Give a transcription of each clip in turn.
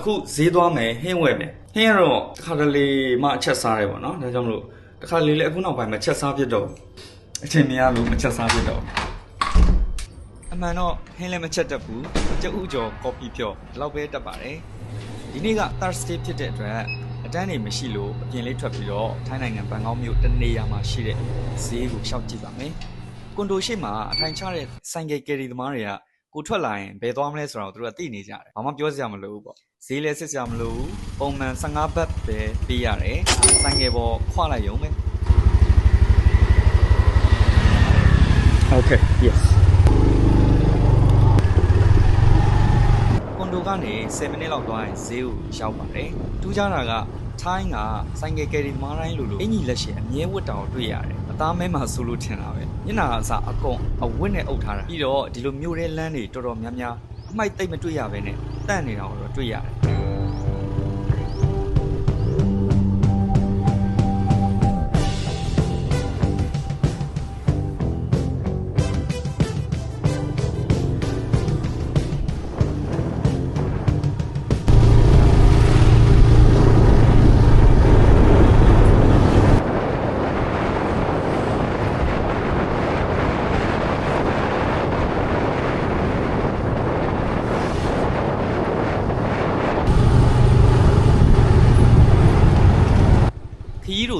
အခုဈေးသွားမယ်ဟင်းဝယ်မယ်ဟင်းကတော့တစ်ခါတလေမှအချက်စားရဲပေါ့နော်ဒါကြောင့်မလို့တစ်ခါလေလေအခုနောက်ပိုင်းမှာချက်စားဖြစ်တော့ဘူးအချိန်မရလို့မချက်စားဖြစ်တော့ဘူးအမှန်တော့ဟင်းလည်းမချက်တတ်ဘူးကြက်ဥကျော်ကော်ဖီဖြော်ဒီလောက်ပဲတက်ပါတယ်ဒီနေ့က Thursday ဖြစ်တဲ့အတွက်အတန်းနေမရှိလို့အပြင်လေးထွက်ပြီးတော့ထိုင်းနိုင်ငံဘန်ကောက်မြို့တနေရာမှာရှိတဲ့ဈေးကိုရှောက်ကြည့်ပါမယ်ကွန်ဒိုရှိမှာအထိုင်ချတဲ့ဆိုင်ကယ်ကယ်ရီသမားတွေက ကိုထွက်လာရင်ဘယ်သွားမလဲဆိုတော့သူတို့ကသိနေကြတယ်ဘာမှပြောစရာမလိုဘူးပေါ့ဈေးလည်းစစ်စရာမလိုဘူးပုံမှန်15ဘတ်ပဲပေးရတယ်ဆိုင်ကယ်ပေါ်ခွလိုက်ရုံပဲ Okay yes ကွန်ဒိုကနေ10မိနစ်လောက်သွားရင်ဈေးကိုရောက်ပါတယ်။ထူးခြားတာကထိုင်းကဆိုင်ကယ်ကယ်ရီမားတိုင်းလိုလိုအင်ကြီးလက်ရှင်အမြဲဝတ်တောင်တွေ့ရတယ်။အသားမဲမှာဆိုလို့ထင်တာပဲ။ ညနာကအစားအကုန်အဝတ်နဲ့အုပ်ထားတာ။ပြီးတော့ဒီလိုမျိုးတဲ့လမ်းတွေတော်တော်များများအမိုက်တိတ်မတွေ့ရဘဲနဲ့တန့်နေတာကိုတော့တွေ့ရတယ်။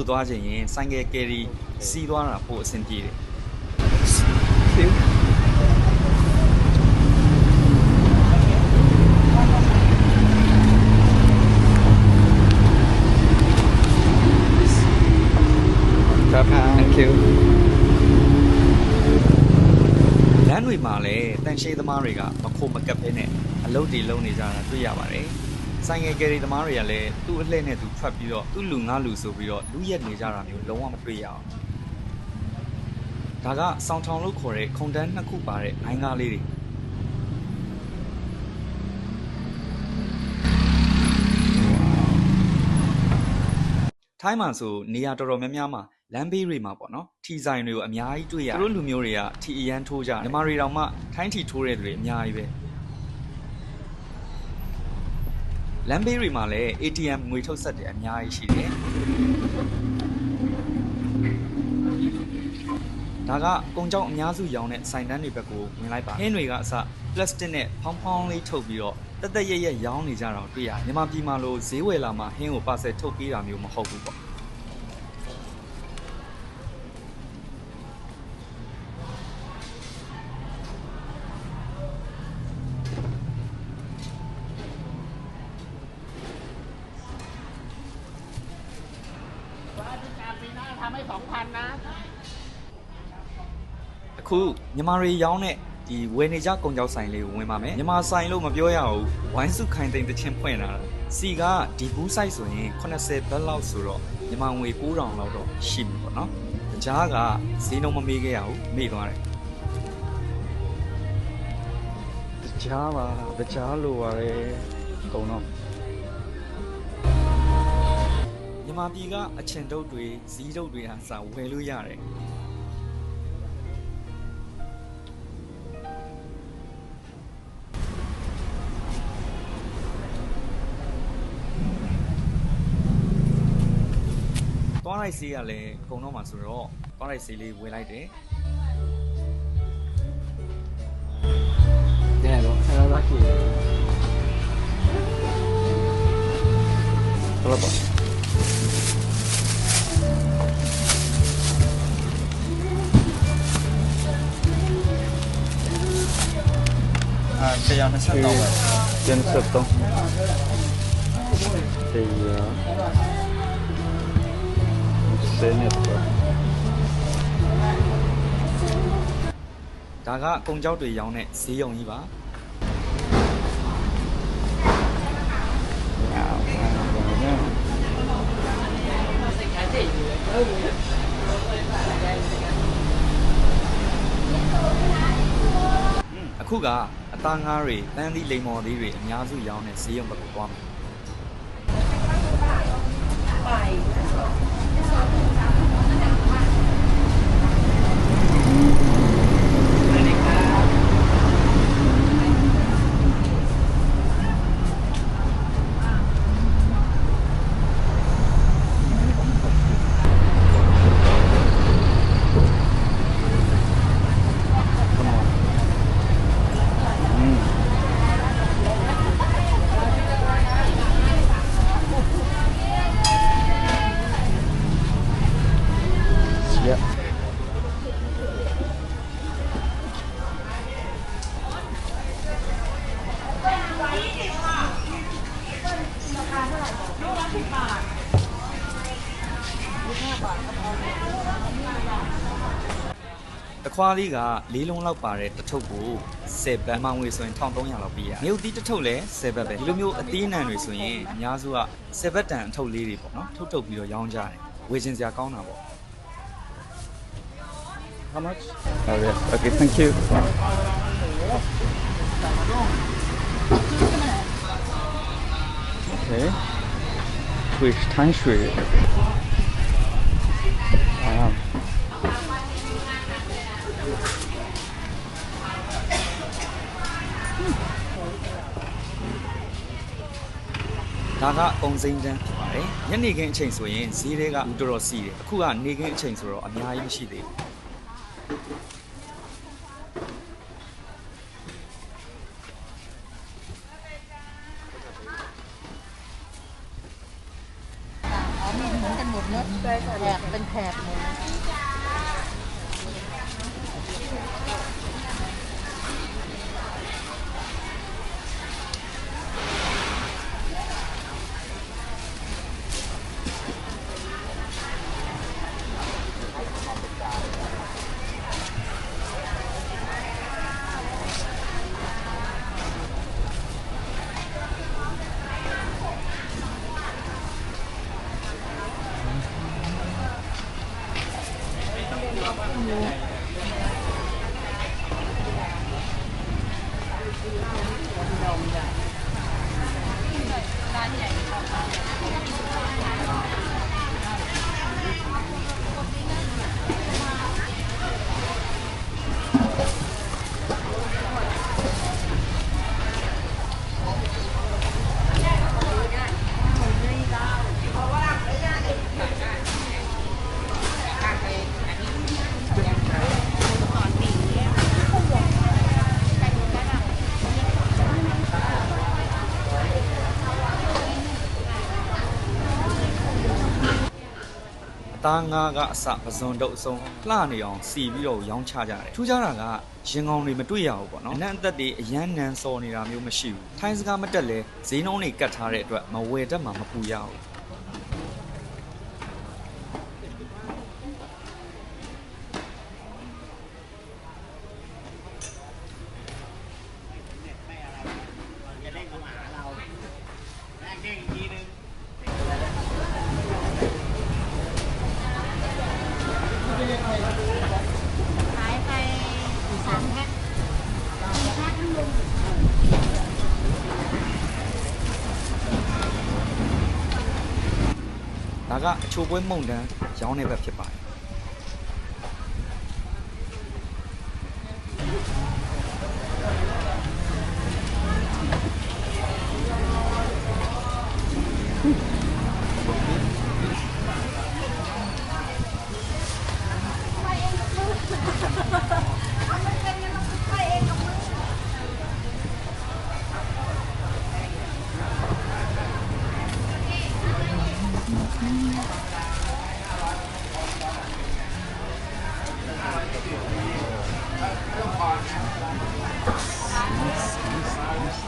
ခီးတို့သွားခြင်းရင်ဆိုင်ကယ်ကယ်ရီစီးသွားတာပို့အဆင်ပြေတယ်ครับ thank you လမ်းတွေမှာလည်းတန်ရှေးသမားတွေကမခိုမကပ်ဖဲနဲ့အလုပ်တွေလုပ်နေကြတာတွေ့ရပါတယ်။ ဆိုင်ငယ်ကယ်ရီသမားတွေကလည်းသူ့အလှည့်နဲ့သူထွက်ပြီးတော့သူ့လူငါလူဆိုပြီးတော့လူရက်နေကြတာမျိုးလုံးဝမတွေ့ရအောင်။ဒါကစောင်းထောင်လို့ခေါ်တဲ့ခုံတန်းနှစ်ခုပါတဲ့အိုင်းကားလေးတွေထိုင်းမှာဆိုနေရာတော်တော်များများမှာလမ်းဘေးတွေမှာပေါ့နော်ထီဆိုင်တွေကိုအများကြီးတွေ့ရတယ်သူတို့လူမျိုးတွေကထီအရန်ထိုးကြတယ်ညီမတွေတောင်မှထိုင်းထီထိုးတဲ့သူတွေအများကြီးပဲ လမ်းဘေးတွေမှာလည်း ATM ငွေထုတ်ဆက်တယ်အများကြီးရှိတယ်ဒါကကုံကြောင်အများစုရောင်းတဲ့ဆိုင်တန်းတွေဘက်ကိုဝင်လိုက်ပါဟင်းတွေကအစပလတ်စတစ်နဲ့ဖောင်းဖောင်းလေးထုတ်ပြီးတော့တက်တက်ရက်ရက်ရောင်းနေကြတာကိုတွေ့ရတယ်မြန်မာပြည်မှာလို့ဈေးဝယ်လာမှဟင်းကိုပါဆယ်ထုတ်ပေးတာမျိုးမဟုတ်ဘူးပေါ့ နာအခုမြမာရီရောင်းတဲ့ဒီဝယ်နေကြကုန်ကြောက်ဆိုင်လေးကိုဝင်ပါမယ်မြမာဆိုင်လို့မပြောရဘူးဝိုင်းစုခိုင်သိမ့်တချင်းဖွင့်လာတာစီကဒီဘူးဆိုင်ဆိုရင်80ဘတ်လောက်ဆိုတော့မြမာငွေ9000လောက်တော့ရှိပြီပေါ့နော်ကြားကဈေးနှုန်းမမေးခဲ့ရဘူးမေ့သွားတယ်ကြားပါကြားလိုပါတယ်ကုန်တော့ မြန်မာပြည်ကအချင်တုပ်တွေဇီးတုပ်တွေဟာစာဝယ်လို့ရတယ်သွားလိုက်စေးကလည်းကုံတော့မှာဆိုတော့သွားလိုက်စေးလေးဝယ်လိုက်တယ်တဲ့တော့ဆရာတော်ကြီးဟုတ်ပါ အာတရားနဲ့ဆက်တော့ပဲကျန်ဆက်တော့တရားဆယ်နှစ်တော့ဒါကအကုံကြောက်တွေရော င်းတဲ့ဈေးရုံကြီးပါညာဘာလဲအခုကအသားငါးတွေတန်းသီးလိမ်မော်သီးတွေအများစုရောင်းတဲ့ဈေးရုံဘက်ကိုသွားမယ် တခွားလေးက၄လုံးလောက်ပါတဲ့တစ်ထုပ်ကို10ဘတ်မှငွေဆိုရင်1300လောက်ပေးရမြို့တီးတစ်ထုပ်လည်း10ဘတ်ပဲဒီလိုမျိုးအသေးနံတွေဆိုရင်အများစုက10ဘတ်တန်အထုပ်လေးတွေပေါ့နော်ထုတ်ထုတ်ပြီးတော့ရောင်းကြတယ်ဝယ်ချင်စရာကောင်းတာပေါ့ How much? Oh yes. Okay, thank you. Okay. 水潭水。啊。 ဒါကပုံစိမ့်တန်းဖြစ်ပါတယ်ညနေခင်းအချိန်ဆိုရင်ဈေးတွေကလူတော်တော်စီးတယ်အခုကနေခင်းအချိန်ဆိုတော့အများကြီးမရှိသေးဘူး သားငါးကအစပဇွန်တုပ်အစုံလှနေအောင်စီပြီးတော့ရောင်းချကြတယ်ထူးခြားတာကရင်ကောင်တွေမတွေ့ရဘူးပေါ့နော်အနံ့အသက်တွေအရန်နန်စော်နေတာမျိုးမရှိဘူးထိုင်းစကားမတက်လဲဈေးနှုန်းတွေကတ်ထားတဲ့အတွက်မဝယ်တတ်မှမပူရဘူး ကအချိုပွဲမုံတန်းရောင်းနေဘက်ဖြစ်ပါ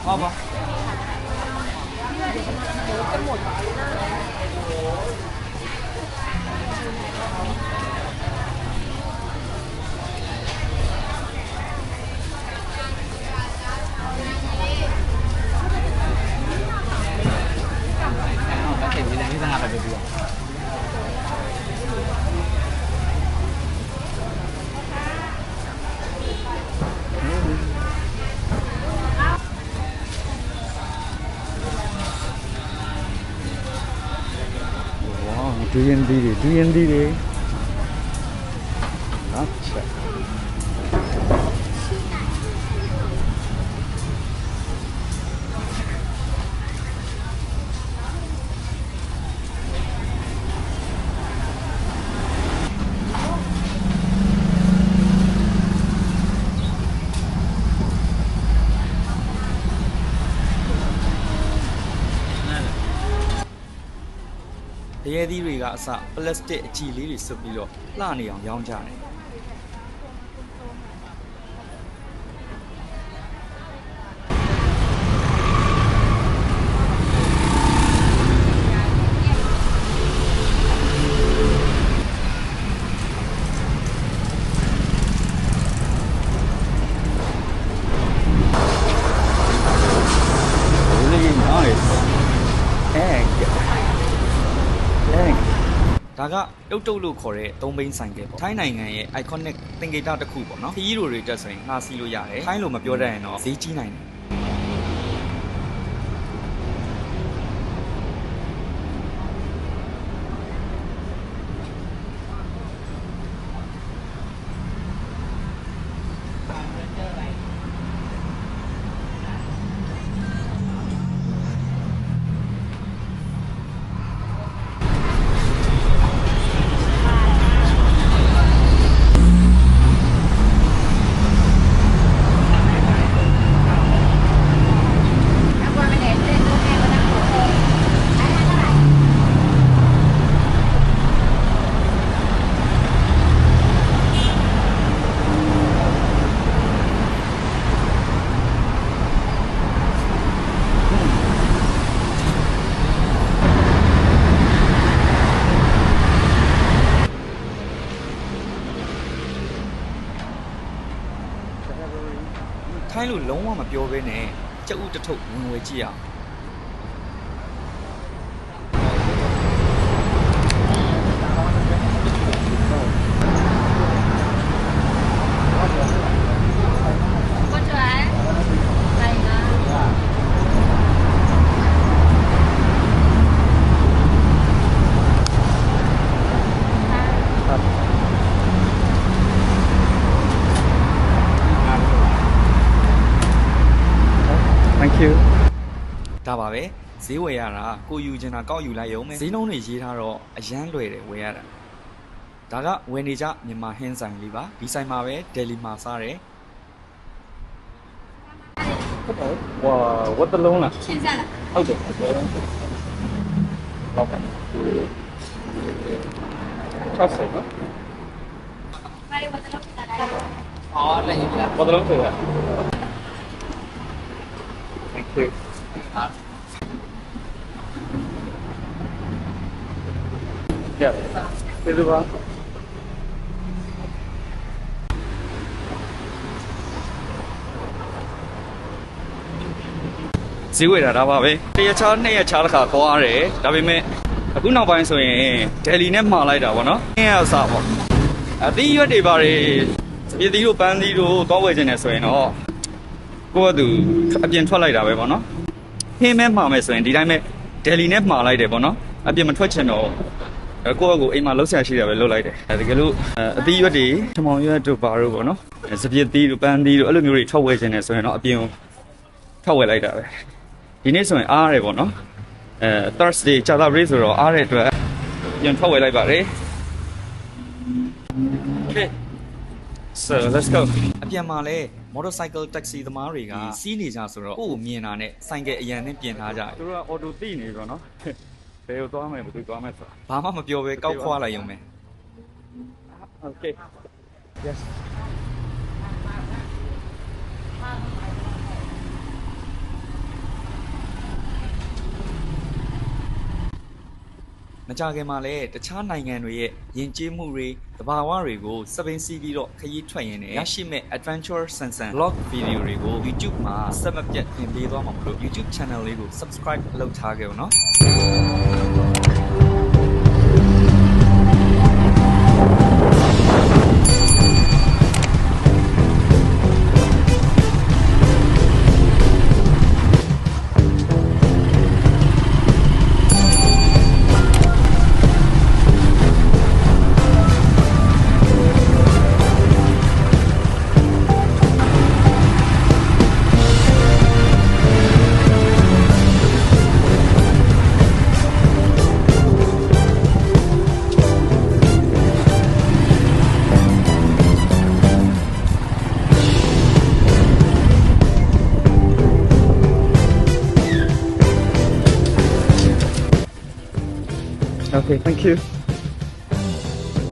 တယ် ဟုတ်ပါ哇， ဒူရင်သီးတွေဒူရင်သီးတွေအချာတ ရေသီးတွေကအစပလတ်စတစ်အကြည်လေးတွေစွပ်ပြီးတော့လှနေအောင်ရောင်းကြတယ် ဒါကတုတ်တုတ်လို့ခေါ်တဲ့သုံးဘိန်းဆိုင်ကယ်ပေါ့ထိုင်းနိုင်ငံရဲ့ iconic သင်္ကေတတစ်ခုပေါ့နော်ခရီးလိုတွေတက်ဆိုရင်ငှားစီးလို့ရတယ်ထိုင်းလိုမပြောတတ်ရင်တော့ဈေးကြီးနိုင်တယ် ကြက်ဥတစ်ထု thank you ဒါပါပဲဈေးဝယ်ရတာကိုယူချင်တာကောက်ယူလိုက်ရုံပဲဈေးနှုန်းတွေရေးထားတော့အရန်လွယ်တယ်ဝယ်ရတာဒါကဝယ်နေကြမြန်မာဟင်းဆိုင်လေးပါဒီဆိုင်မှာပဲဒယ်လီမှာစားတယ်ဟုတ်တယ်ဝါဝတ်တလုံးလားရှင်းစားလားဟုတ်တယ်ဟုတ်တယ်လောက်ပါ60နော်ဘာလဲဝတ်တလုံးစားလားအော်လည်းဝတ်တလုံးစား ရ Thank you ရပြီဒီလိုပါဈေးဝယ်တာဒါပါပဲတရက်ချားနှစ်ရက်ချားတစ်ခါသွားရတယ်ဒါပေမဲ့အခုနောက်ပိုင်းဆိုရင်ဒယ်လီနဲ့မှာလိုက်တာဗောနော်အင်းရစားပေါ့အသီးရွက်တွေပါတယ်ပြည်သီးတို့ပန်းသီးတို့သွားဝယ်ခြင်းနဲ့ဆိုရင်တော့ ကိုယ့်အတူအပြင်ထွက်လိုက်တာပဲဗောနော်ဟင်းမဲမှာမယ်ဆိုရင်ဒီတိုင်းပဲဒယ်လီနဲ့မှာလိုက်တယ်ဗောနော်အပြင်မထွက်ချင်တော့အဲကိုယ့်အကူအိမ်မှာလှုပ်ရှားရှိတာပဲလှုပ်လိုက်တယ်အဲတကယ်လို့အဲအသီးရွက်တွေထမောင်ရွက်တို့ပါတို့ဗောနော်အဲစပြစ်သီးတို့ပန်းသီးတို့အဲ့လိုမျိုးတွေထွက်ဝယ်ခြင်းနဲ့ဆိုရင်တော့အပြင်ကိုထွက်ဝယ်လိုက်တာပဲဒီနေ့ဆိုရင်အားရတယ်ပေါ့နော်အဲ Thursday ကြာသပတေးဆိုတော့အားတဲ့အတွက်ပြန်ထွက်ဝယ်လိုက်ပါတယ် Okay so let's go အပြန်မှာလဲ motorcycle taxi သမားတွေကစီးနေကြဆိုတော့ကိုယ့်ကိုမြင်တာနဲ့ဆိုင်ကယ်အရန်နဲ့ပြင်ထားကြတယ်သူတို့ကအော်တိုတိနေပြီပေါ့နော်ဘယ်ကိုသွားမယ်ဘယ်သူသွားမယ်ဆိုတာဘာမှမပြောဘဲကောက်ခွာလိုက်ရုံပဲ Okay yes မကြခင်မှာလဲတခြားနိုင်ငံတွေရဲ့ယဉ်ကျေးမှုတွေသဘာဝတွေကိုစပင်းစီးပြီးတော့ခရီးထွက်ရင်းနဲ့ရရှိမဲ့ adventure ဆန်ဆန် vlog video တွေကို YouTube မှာစက်မပြတ်တင်ပေးသွားမှာမလို့ YouTube channel လေးကို subscribe လုပ်ထားကြအောင်နော် Okay thank you